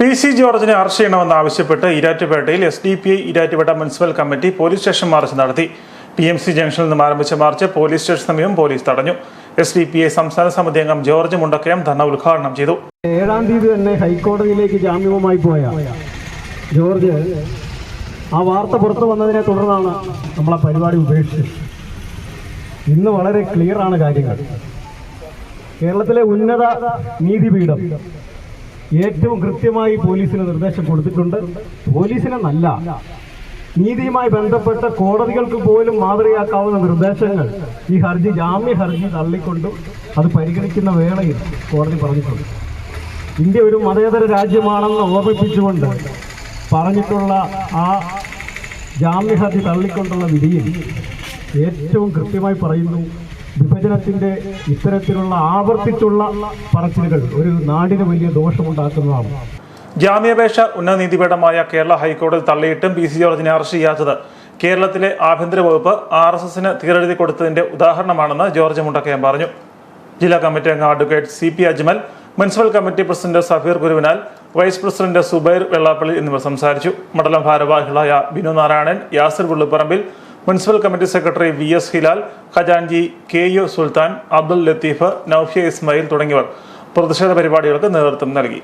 P C ജോർജിനെ arrest ചെയ്യണമെന്നാവശ്യപ്പെട്ട് ഈരാറ്റുപേട്ടയിൽ S D P I Erattupetta municipal committee police station march നടത്തി. P M C ജംഗ്ഷനിൽ നിന്നും ആരംഭിച്ച മാർച്ച് പോലീസ് സ്റ്റേഷൻ സമീപം പോലീസ് തടഞ്ഞു. എസ് ഡി പി ഐ സംസ്ഥാന സമിതി അംഗം ജോർജ് മുണ്ടക്കയം ധർണ ഉദ്ഘാടനം ചെയ്തു. ഏഴാം തീയതി തന്നെ ഹൈക്കോടതിയിലേക്ക് ജാമ്യവുമായി പോയ ജോർജ് ആ വാർത്ത പുറത്തു വന്നതിനെ തുടർന്നാണ് നമ്മളെ പരിപാടി ഉപേക്ഷിച്ചത്. ഇന്ന് വളരെ ക്ലിയർ ആണ് കാര്യങ്ങൾ. കേരളത്തിലെ ഉന്നത നീതിപീഠം ഏറ്റവും കൃത്യമായി പോലീസിന് നിർദ്ദേശം കൊടുത്തിട്ടുണ്ട്. പോലീസിനെന്നല്ല നീതിയുമായി ബന്ധപ്പെട്ട കോടതികൾക്ക് പോലും മാതൃകയാക്കാവുന്ന നിർദ്ദേശങ്ങൾ ഈ ഹർജി ജാമ്യ ഹർജി തള്ളിക്കൊണ്ടും അത് പരിഗണിക്കുന്ന വേളയിൽ കോടതി പറഞ്ഞിട്ടുണ്ട്. ഇന്ത്യ ഒരു മതേതര രാജ്യമാണെന്ന് ഓർമ്മിപ്പിച്ചുകൊണ്ട് പറഞ്ഞിട്ടുള്ള ആ ജാമ്യ ഹർജി തള്ളിക്കൊണ്ടുള്ള വിധിയിൽ ഏറ്റവും കൃത്യമായി പറയുന്നു വിഭജനത്തിന്റെ ഇത്തരത്തിലുള്ള ആവർത്തിച്ചുള്ള പറച്ചിലുകൾ ഒരു നാടിന് വലിയ ദോഷമുണ്ടാക്കുന്നതാണ്. ജാമ്യാപേക്ഷ ഉന്നത നീതിപീഠമായ കേരള ഹൈക്കോടതി തള്ളിയിട്ടും പി സി ജോർജിനെ അറസ്റ്റ് ചെയ്യാത്തത് കേരളത്തിലെ ആഭ്യന്തര വകുപ്പ് ആർ എസ് എസിന് തീരെഴുതി കൊടുത്തതിന്റെ ഉദാഹരണമാണെന്ന് ജോർജ് മുണ്ടക്കയം പറഞ്ഞു. ജില്ലാ കമ്മിറ്റി അംഗം advocate C P Ajmal municipal committee president Safeer ഗുരുവിനാൽ vice president Zubair Vellappally എന്നിവർ സംസാരിച്ചു. മണ്ഡലം ഭാരവാഹികളായ Binu Narayanan Yasir Pullipparambil municipal committee secretary V S Hilal ഖജാൻജി K U സുൽത്താൻ അബ്ദുൽ ലത്തീഫ് നൌഫിയ ഇസ്മായിൽ തുടങ്ങിയവർ പ്രതിഷേധ പരിപാടികൾക്ക് നേതൃത്വം നൽകി.